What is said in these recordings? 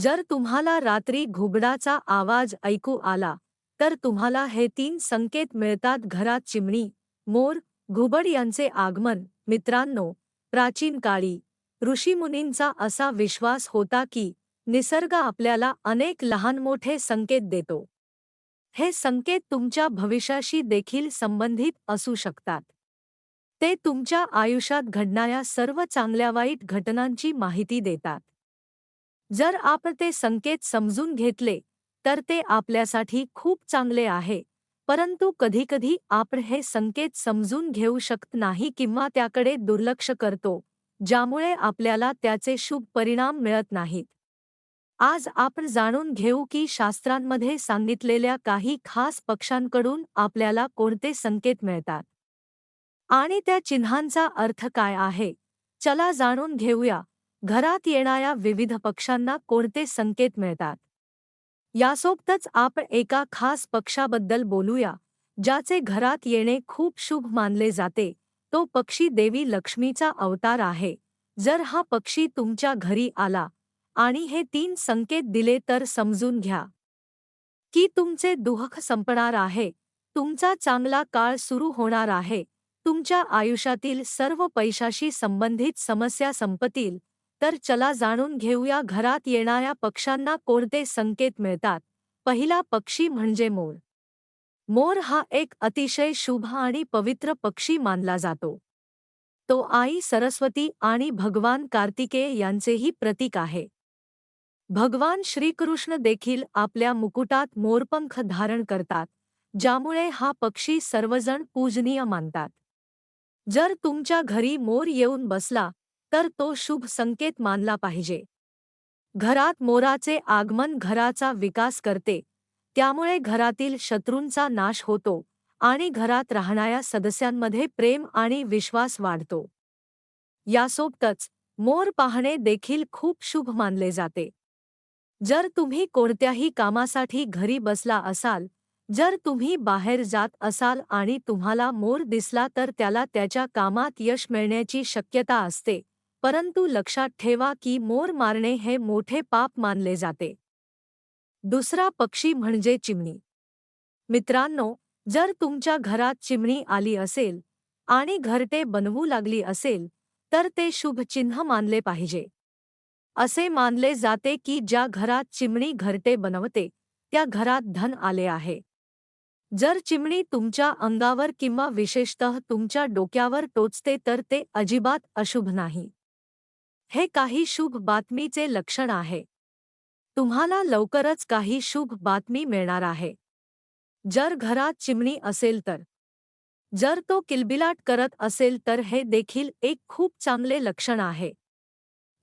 जर तुम्हाला रात्री घुबडाचा आवाज ऐकू आला तर तुम्हाला हे तीन संकेत मिळतात घरात चिमणी मोर घुबड यांचे आगमन. मित्रांनो प्राचीन काळी ऋषीमुनींचा असा विश्वास होता की निसर्ग आपल्याला अनेक लहान मोठे संकेत देतो. हे संकेत तुमच्या भविष्याशी देखील संबंधित असू शकतात. ते तुमच्या आयुष्यात घडणाऱ्या सर्व चांगल्या वाईट घटनांची माहिती देतात. जर आपण ते संकेत समजून घेतले तर ते आपल्यासाठी खूप चांगले आहे. परंतु कधीकधी आपण हे संकेत समजून घेऊ शकत नाही किंवा त्याकडे दुर्लक्ष करतो ज्यामुळे आपल्याला त्याचे शुभ परिणाम मिळत नाहीत. आज आपण जाणून घेऊ की शास्त्रांमध्ये सांगितलेल्या काही खास पक्षांकडून आपल्याला कोणते संकेत मिळतात. आणि त्या चिन्हांचा अर्थ काय आहे चला जाणून घेऊया. घरात येणाऱ्या विविध पक्षांना कोणते संकेत मिळतात? यासोबतच आपण एका खास पक्षाबद्दल बोलूया ज्याचे घरात येणे खूप शुभ मानले जाते. तो पक्षी देवी लक्ष्मीचा अवतार आहे. जर हा पक्षी तुमच्या घरी आला आणि हे तीन संकेत दिले तर समजून घ्या. की तुमचे दुःख संपणार आहे. तुमचा चांगला काळ सुरू होणार आहे. तुमच्या आयुष्यातील सर्व पैशाशी संबंधित समस्या संपतील. तर चला जाणून घेऊया घरात येणाऱ्या पक्ष्यांना कोणते संकेत मिळतात. पहिला पक्षी म्हणजे मोर. मोर हा एक अतिशय शुभ आणि पवित्र पक्षी मानला जातो. तो आई सरस्वती आणि भगवान कार्तिकेय यांचेही प्रतीक आहे. भगवान श्रीकृष्ण देखील आपल्या मुकुटात मोरपंख धारण करतात ज्यामुळे हा पक्षी सर्वजण पूजनीय मानतात. जर तुमच्या घरी मोर येऊन बसला तर तो शुभ संकेत मानला पाहिजे. घरात मोराचे आगमन घराचा विकास करते. त्यामुळे घरातील शत्रूंचा नाश होतो आणि घरात राहणाऱ्या सदस्यांमध्ये प्रेम आणि विश्वास वाढतो. यासोबतच मोर पाहणे देखील खूप शुभ मानले जाते. जर तुम्ही कोणत्याही कामासाठी घरी बसला असाल जर तुम्ही बाहेर जात असाल आणि तुम्हाला मोर दिसला तर त्याला त्याच्या कामात यश मिळण्याची शक्यता असते. परंतु लक्षात ठेवा की मोर मारणे हे मोठे पाप मानले जाते. दुसरा पक्षी म्हणजे चिमणी. मित्रांनो जर तुमच्या घरात चिमणी आली असेल आणि घरटे बनवू लागली असेल तर ते शुभ चिन्ह मानले पाहिजे. असे मानले जाते की ज्या घरात चिमणी घरटे बनवते त्या घरात धन आले आहे. जर चिमणी तुमच्या अंगावर किंवा विशेषतः तुमच्या डोक्यावर टोचते तर ते अजिबात अशुभ नाही. हे काही शुभ बातमीचे लक्षण आहे. तुम्हाला लवकरच काही शुभ बातमी मिळणार आहे. जर घरात चिमणी असेल तर. जर तो किलबिलाट करत असेल तर हे देखील एक खूप चांगले लक्षण आहे.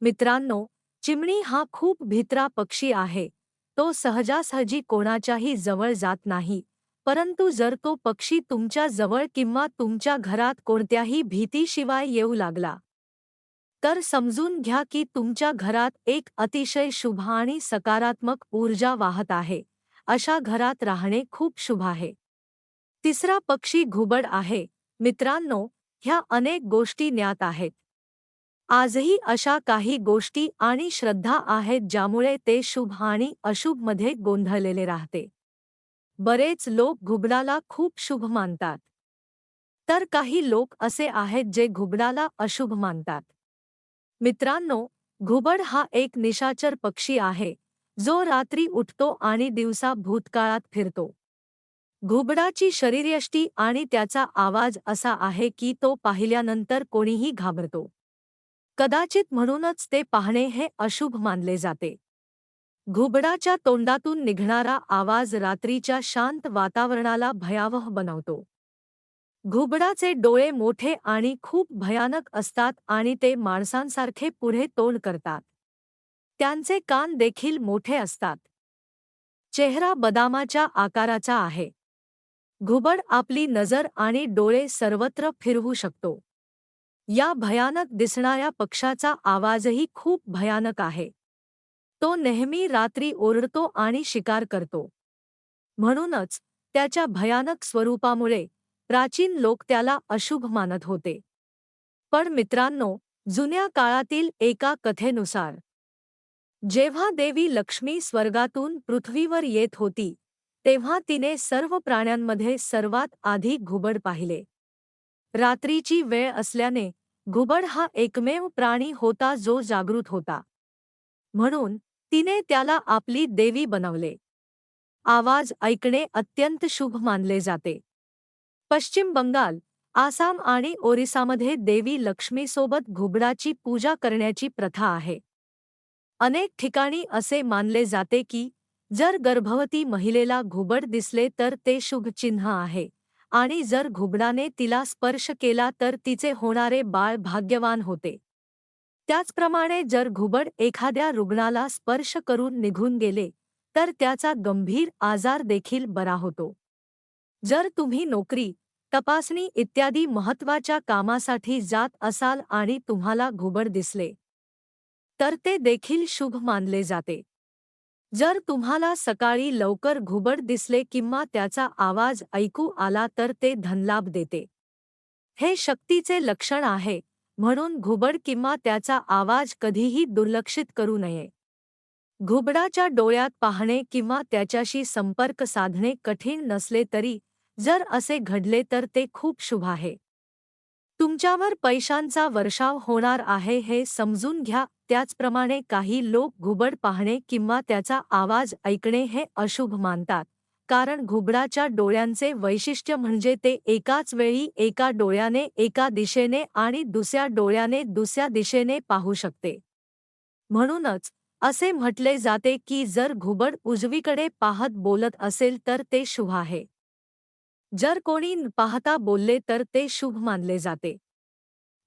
मित्रांनो चिमणी हा खूप भित्रा पक्षी आहे. तो सहजासहजी कोणाच्याही जवळ जात नाही. परंतु जर तो पक्षी तुमच्या जवळ किंवा तुमच्या घरात कोणत्याही भीतीशिवाय येऊ लागला. तर समजून घ्या की तुमच्या घरात एक अतिशय शुभ आणि सकारात्मक ऊर्जा वाहत आहे. अशा घरात राहणे खूप शुभ आहे. तिसरा पक्षी घुबड आहे. मित्रांनो ह्या अनेक गोष्टी ज्ञात आहेत. आजही अशा काही गोष्टी आणि श्रद्धा आहेत ज्यामुळे ते शुभ आणि अशुभमध्ये गोंधळलेले राहते. बरेच लोक घुबडाला खूप शुभ मानतात. तर काही लोक असे आहेत जे घुबडाला अशुभ मानतात. मित्रांनो घुबड हा एक निशाचर पक्षी आहे जो रात्री उठतो आणि दिवसा भूतकाळात फिरतो. घुबडाची शरीरयष्टी आणि त्याचा आवाज असा आहे की तो पाहिल्यानंतर कोणीही घाबरतो. कदाचित म्हणूनच ते पाहणे हे अशुभ मानले जाते. घुबडाच्या तोंडातून निघणारा आवाज रात्रीच्या शांत वातावरणाला भयावह बनवतो. घुबडाचे डोळे मोठे आणि खूप भयानक असतात आणि ते माणसांसारखे पुढे तोंड करतात. त्यांचे कान देखील मोठे असतात. चेहरा बदामाच्या आकाराचा आहे. घुबड आपली नजर आणि डोळे सर्वत्र फिरवू शकतो. या भयानक दिसणाऱ्या पक्षाचा आवाजही खूप भयानक आहे. तो नेहमी रात्री ओरडतो आणि शिकार करतो. म्हणूनच त्याच्या भयानक स्वरूपामुळे प्राचीन लोक त्याला अशुभ मानत होते. पण मित्रांनो जुन्या काळातील एका कथेनुसार जेव्हा देवी लक्ष्मी स्वर्गातून पृथ्वीवर येत होती तेव्हा तिने सर्व प्राण्यांमध्ये सर्वात आधी घुबड पाहिले. रात्रीची वेळ असल्याने घुबड हा एकमेव प्राणी होता जो जागृत होता. म्हणून तिने त्याला आपली देवी बनवले. आवाज ऐकणे अत्यंत शुभ मानले जाते. पश्चिम बंगाल आसाम आणि ओरिसामध्ये देवी लक्ष्मीसोबत घुबडाची पूजा करण्याची प्रथा आहे. अनेक ठिकाणी असे मानले जाते की जर गर्भवती महिलेला घुबड दिसले तर ते शुभ चिन्ह आहे आणि जर घुबडाने तिला स्पर्श केला तर तिचे होणारे बाळ भाग्यवान होते. त्याचप्रमाणे जर घुबड एखाद्या रुग्णाला स्पर्श करून निघून गेले तर त्याचा गंभीर आजार देखील बरा होतो. जर तुम्ही नोकरी तपासणी इत्यादी महत्त्वाच्या कामासाठी जात असाल आणि तुम्हाला घुबड दिसले तर ते देखील शुभ मानले जाते. जर तुम्हाला सकाळी लवकर घुबड दिसले किंवा त्याचा आवाज ऐकू आला तर ते धनलाभ देते. हे शक्तीचे लक्षण आहे म्हणून घुबड किंवा त्याचा आवाज कधीही दुर्लक्षित करू नये. घुबडाच्या डोळ्यात पाहणे किंवा त्याच्याशी संपर्क साधणे कठीण नसले तरी जर असे घडले तर ते खूप शुभ आहे. तुमच्यावर पैशांचा वर्षाव होणार आहे हे समजून घ्या त्याचप्रमाणे काही लोक घुबड पाहणे किंवा त्याचा आवाज ऐकणे हे अशुभ मानतात. कारण घुबडाच्या डोळ्यांचे वैशिष्ट्य म्हणजे ते एकाच वेळी एका डोळ्याने एका दिशेने आणि दुसऱ्या डोळ्याने दुसऱ्या दिशेने पाहू शकते. म्हणूनच असे म्हटले जाते की जर घुबड उजवीकडे पाहत बोलत असेल तर ते शुभ आहे. जर कोणी न पाहता बोलले तर ते शुभ मानले जाते.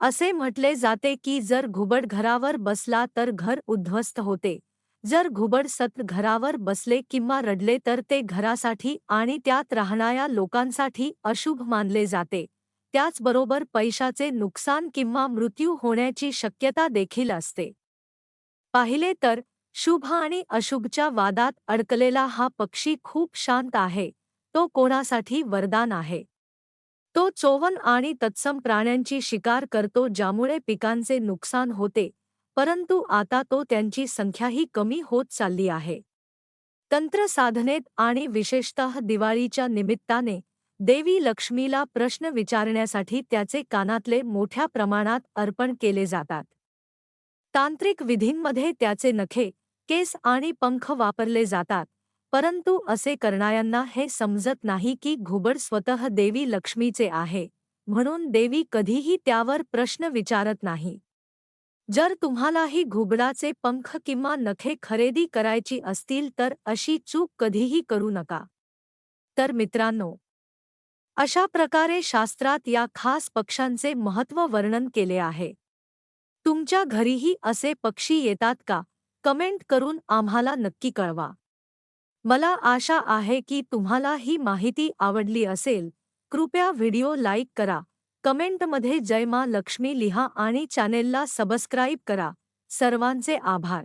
असे म्हटले जाते की जर घुबड घरावर बसला तर घर उद्ध्वस्त होते. जर घुबड सत घरावर बसले किंवा रडले तर ते घरासाठी आणि त्यात राहणाऱ्या लोकांसाठी अशुभ मानले जाते. त्याचबरोबर पैशाचे नुकसान किंवा मृत्यू होण्याची शक्यता देखील असते. पाहिले तर शुभ आणि अशुभच्या वादात अडकलेला हा पक्षी खूप शांत आहे. तो कोणासाठी वरदान आहे? तो चोवन आणि तत्सम प्राण्यांची शिकार करतो ज्यामुळे पिकांचे नुकसान होते परंतु आता तो त्यांची संख्याही कमी होत चालली आहे. तंत्रसाधनेत आणि विशेषतः दिवाळीच्या निमित्ताने देवी लक्ष्मीला प्रश्न विचारण्यासाठी त्याचे कानातले मोठ्या प्रमाणात अर्पण केले जातात. तांत्रिक विधींमध्ये त्याचे नखे केस आणि पंख वापरले जातात. परंतु असे करणाऱ्यांना हे समजत नाही की घुबड स्वतः देवी लक्ष्मीचे आहे म्हणून देवी कधीही त्यावर प्रश्न विचारत नाही. जर तुम्हालाही घुबडाचे पंख किंवा नखे खरेदी करायची असतील तर अशी चूक कधीही करू नका. तर मित्रांनो अशा प्रकारे शास्त्रात या खास पक्ष्यांचे महत्त्व वर्णन केले आहे. तुमच्या घरीही असे पक्षी येतात का? कमेंट करून आम्हाला नक्की कळवा. मला आशा आहे की तुम्हाला ही माहिती आवडली असेल. कृपया व्हिडिओ लाईक करा. कमेंटमध्ये जय मा लक्ष्मी लिहा आणि चॅनेलला सबस्क्राईब करा. सर्वांचे आभार.